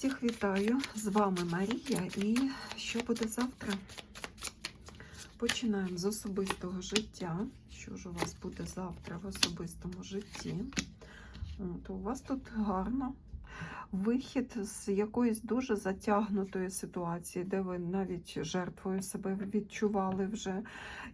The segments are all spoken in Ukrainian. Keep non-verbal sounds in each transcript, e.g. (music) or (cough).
Всіх вітаю! З вами Марія. І що буде завтра? Починаємо з особистого життя. Що ж у вас буде завтра в особистому житті? От, у вас тут гарно. Вихід з якоїсь дуже затягнутої ситуації, де ви навіть жертвою себе відчували вже.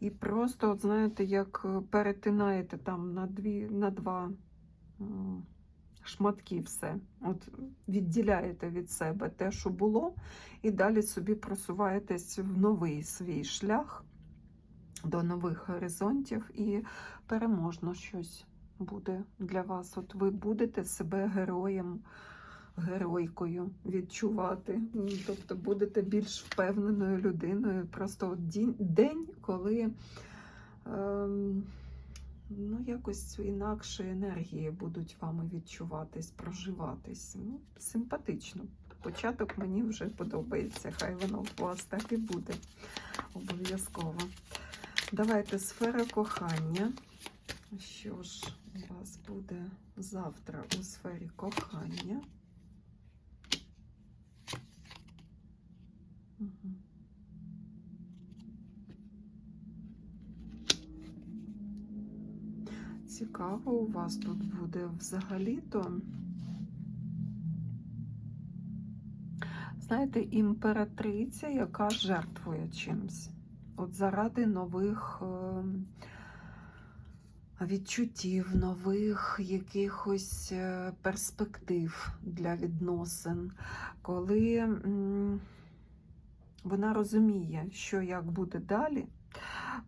І просто, от знаєте, як перетинаєте там на дві, на два шматки все. От відділяєте від себе те, що було, і далі собі просуваєтесь в новий свій шлях до нових горизонтів, і переможно щось буде для вас. От ви будете себе героєм, геройкою відчувати. Тобто будете більш впевненою людиною. Просто день, коли. Ем, ну, якось інакше енергії будуть вами відчуватись, проживатись. Ну, симпатично. Початок мені вже подобається. Хай воно у вас так і буде. Обов'язково. Давайте сфера кохання. Що ж у вас буде завтра у сфері кохання? Мгм. Цікаво у вас тут буде взагалі-то. Знаєте, імператриця, яка жертвує чимсь. От заради нових е, відчуттів, нових якихось е, перспектив для відносин, коли вона розуміє, що як буде далі,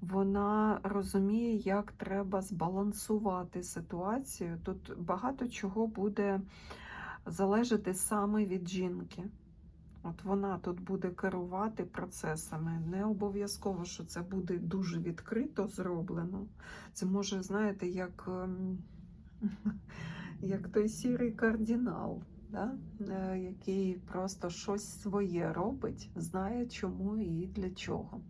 вона розуміє, як треба збалансувати ситуацію. Тут багато чого буде залежати саме від жінки. От вона тут буде керувати процесами. Не обов'язково, що це буде дуже відкрито зроблено. Це може, знаєте, як, ем, (laughs) як той сірий кардинал, да? е, який просто щось своє робить, знає чому і для чого.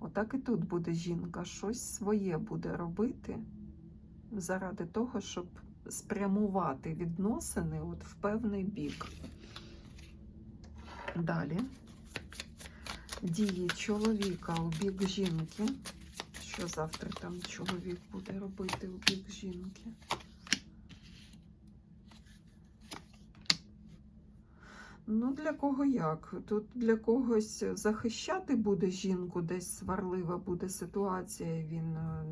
Отак і тут буде жінка, щось своє буде робити заради того, щоб спрямувати відносини от в певний бік. Далі дії чоловіка у бік жінки. Що завтра там чоловік буде робити у бік жінки? Ну, для кого як? Тут для когось захищати буде жінку, десь сварлива буде ситуація, він е,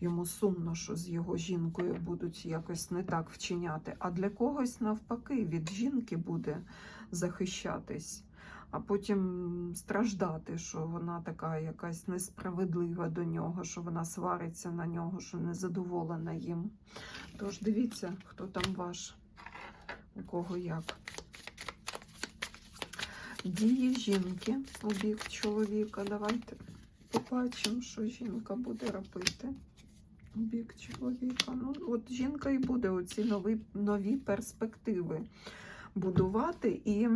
йому сумно, що з його жінкою будуть якось не так вчиняти. А для когось навпаки від жінки буде захищатись, а потім страждати, що вона така якась несправедлива до нього, що вона свариться на нього, що незадоволена їм. Тож дивіться, хто там ваш, у кого як. Дії жінки у бік чоловіка. Давайте побачимо, що жінка буде робити у бік чоловіка. Ну, от жінка і буде оці нові, нові перспективи будувати і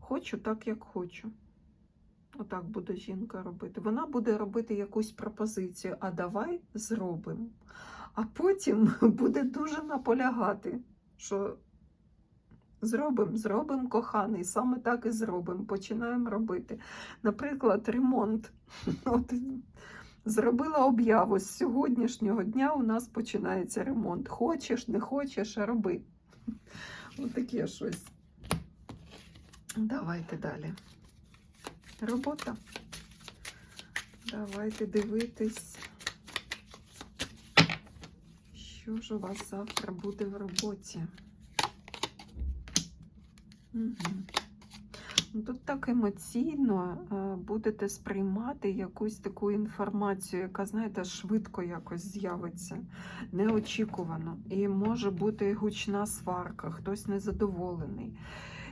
хочу так, як хочу. Отак буде жінка робити. Вона буде робити якусь пропозицію, а давай зробимо. А потім (laughs) буде дуже наполягати, що зробимо, зробимо коханий, саме так і зробимо. Починаємо робити. Наприклад, ремонт. (laughs) От, зробила об'яву з сьогоднішнього дня у нас починається ремонт. Хочеш, не хочеш, а роби. (laughs) Ось таке щось. Давайте далі. Робота. Давайте дивитись, що ж у вас завтра буде в роботі. Ну, Тут так емоційно е, будете сприймати якусь таку інформацію, яка, знаєте, швидко якось з'явиться, неочікувано. І може бути гучна сварка, хтось незадоволений.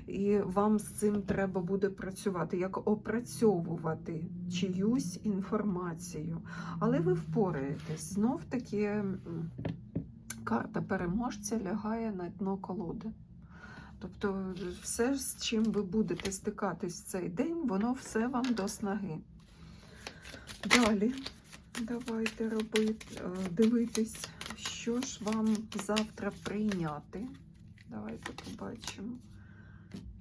І вам з цим треба буде працювати, як опрацьовувати чиюсь інформацію. Але ви впораєтесь. Знов таки карта переможця лягає на дно колоди. Тобто, все, з чим ви будете стикатись в цей день, воно все вам до снаги. Далі давайте робити, е, дивитись, що ж вам завтра прийняти Давайте побачимо,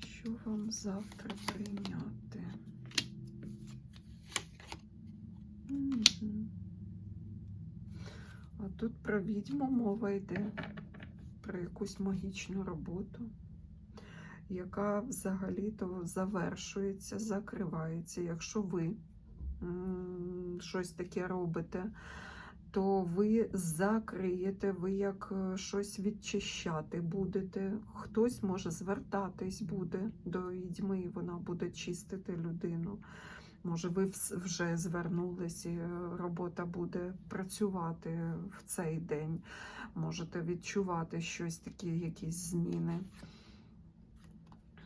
що вам завтра прийняти. А тут про відьму мова йде, про якусь магічну роботу, яка взагалі-то завершується, закривається. Якщо ви щось таке робите, то ви закриєте, ви як е, щось відчищати будете. Хтось може звертатись буде до відьми, і вона буде чистити людину. Може, ви вже звернулись, і е, робота буде працювати в цей день. Можете відчувати щось такі, якісь зміни.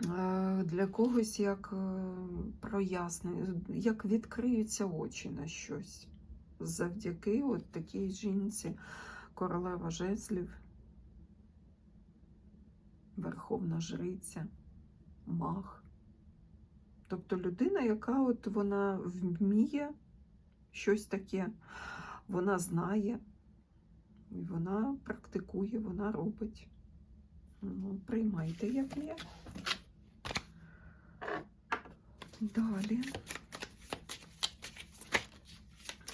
Е, Для когось як е, прояснення, як відкриються очі на щось. Завдяки от такій жінці, королева жезлів, верховна жриця, маг. Тобто людина, яка от вона вміє щось таке, вона знає, вона практикує, вона робить. Ну, приймайте, як є. Далі.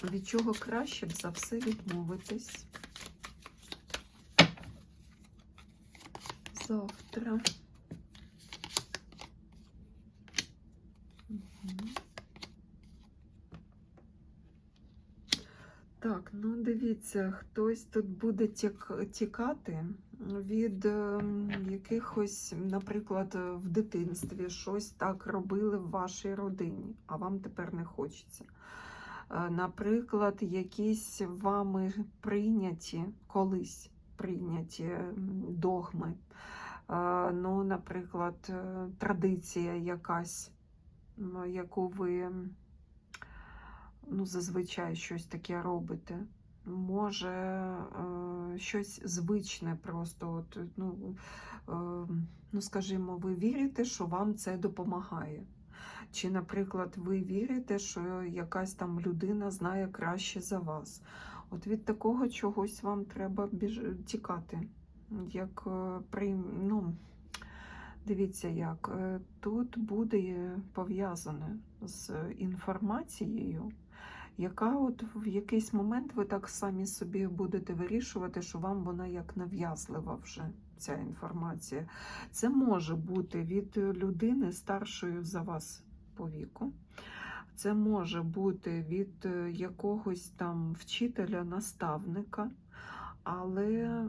Від чого краще б за все відмовитись? Завтра. Так, ну дивіться, хтось тут буде тік- тікати від ем, якихось, наприклад, в дитинстві щось так робили в вашій родині, а вам тепер не хочеться. Е, Наприклад, якісь вами прийняті колись прийняті догми. Е, Ну, наприклад, е, традиція якась, яку ви ну, зазвичай щось таке робите. Може, е, щось звичне просто. От, ну, е, ну, скажімо, ви вірите, що вам це допомагає. Чи, наприклад, ви вірите, що якась там людина знає краще за вас. От від такого чогось вам треба біж... тікати. Як е, при... ну, дивіться, як е, тут буде пов'язане з інформацією, яка от в якийсь момент ви так самі собі будете вирішувати, що вам вона як нав'язлива вже ця інформація. Це може бути від людини старшою за вас по віку. Це може бути від е, якогось там вчителя, наставника, але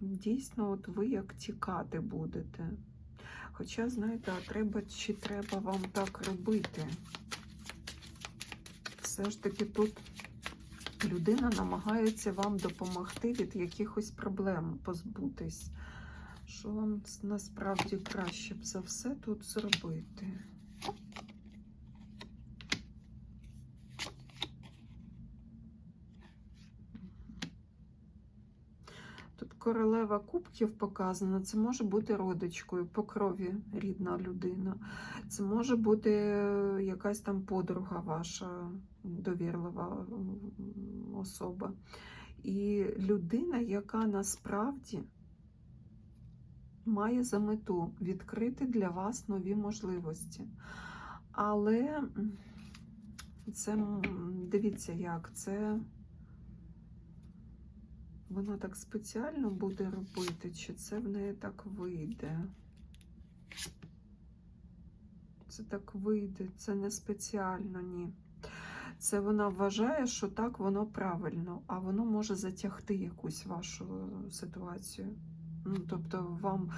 дійсно от ви як тікати будете. Хоча, знаєте, а треба чи треба вам так робити? Все ж таки тут людина намагається вам допомогти від якихось проблем позбутись. Що вам насправді краще б за все тут зробити? Тут королева кубків показана. Це може бути родичкою по крові рідна людина. Це може бути е, якась там подруга ваша довірлива особа. І людина, яка насправді має за мету відкрити для вас нові можливості. Але це дивіться, як це вона так спеціально буде робити, чи це в неї так вийде? Це так вийде, це не спеціально, ні. Це вона вважає, що так воно правильно, а воно може затягти якусь вашу ситуацію. Ну, тобто, вам,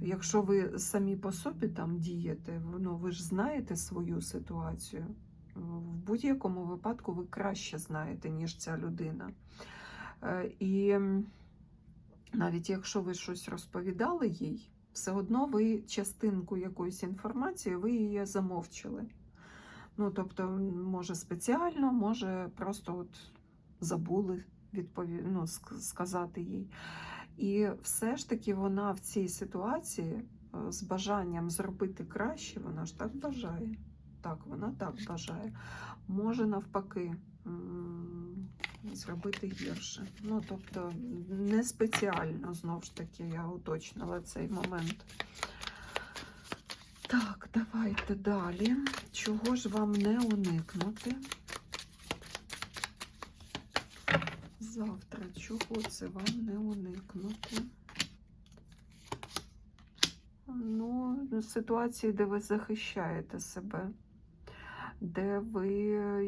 якщо ви самі по собі там дієте, ну, ви ж знаєте свою ситуацію. В будь-якому випадку ви краще знаєте, ніж ця людина. Е, І навіть якщо ви щось розповідали їй, все одно ви частинку якоїсь інформації, ви її замовчили. Ну, тобто, може спеціально, може просто от забули відпові... ну, сказати їй. І все ж таки вона в цій ситуації е, з бажанням зробити краще, вона ж так бажає. Так, вона так бажає. Може навпаки, зробити гірше. Ну, тобто, не спеціально, знову ж таки, я уточнила цей момент. Так, давайте далі. Чого ж вам не уникнути? Завтра чого це вам не уникнути? Ну, ситуації, де ви захищаєте себе, де ви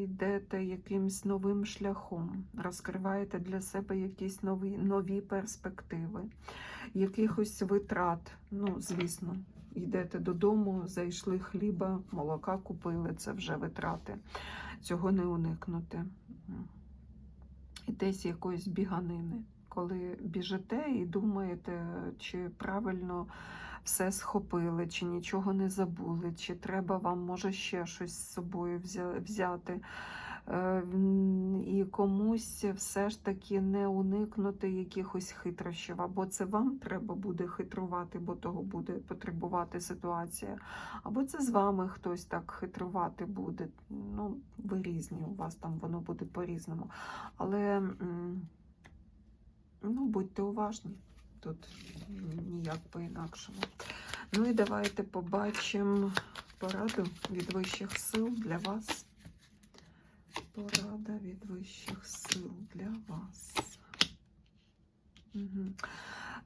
йдете якимсь новим шляхом, розкриваєте для себе якісь нові, нові перспективи, якихось витрат. Ну, звісно, йдете додому, зайшли хліба, молока купили, це вже витрати. Цього не уникнути. І десь якоїсь біганини, коли біжите і думаєте, чи правильно все схопили, чи нічого не забули, чи треба вам, може, ще щось з собою взяти. Е, І комусь все ж таки не уникнути якихось хитрощів, або це вам треба буде хитрувати, бо того буде потребувати ситуація, або це з вами хтось так хитрувати буде. Ну, ви різні, у вас там воно буде по-різному. Але ну, будьте уважні. Тут ніяк по-інакшому. Ну і давайте побачимо пораду від вищих сил для вас. Порада від вищих сил для вас. Угу.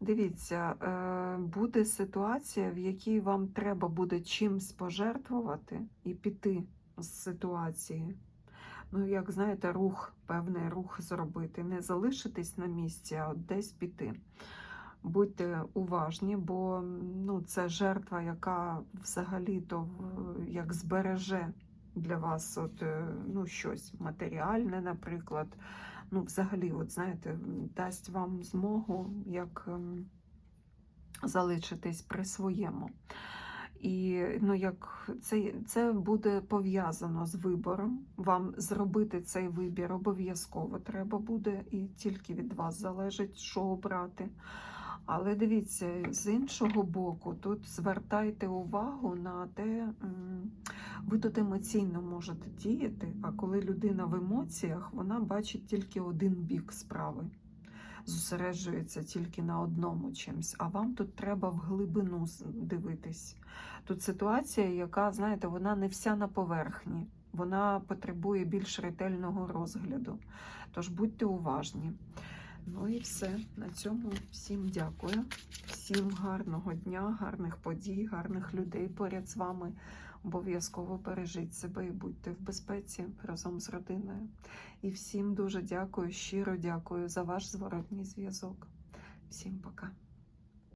Дивіться, е, буде ситуація, в якій вам треба буде чимсь пожертвувати і піти з ситуації. Ну, як знаєте, рух, певний рух зробити. Не залишитись на місці, а от десь піти. Будьте уважні, бо ну, це жертва, яка взагалі-то як збереже для вас от, е, ну, щось матеріальне, наприклад. Ну, взагалі, от знаєте, дасть вам змогу як ем, залишитись при своєму. І ну, як це, це буде пов'язано з вибором. Вам зробити цей вибір обов'язково треба буде, і тільки від вас залежить, що обрати. Але дивіться, з іншого боку, тут звертайте увагу на те, ви тут емоційно можете діяти, а коли людина в емоціях, вона бачить тільки один бік справи, зосереджується тільки на одному чимсь, а вам тут треба в глибину дивитись. Тут ситуація, яка, знаєте, вона не вся на поверхні, вона потребує більш ретельного розгляду. Тож будьте уважні. Ну і все. На цьому всім дякую. Всім гарного дня, гарних подій, гарних людей поряд з вами. Обов'язково бережіть себе і будьте в безпеці разом з родиною. І всім дуже дякую, щиро дякую за ваш зворотній зв'язок. Всім пока.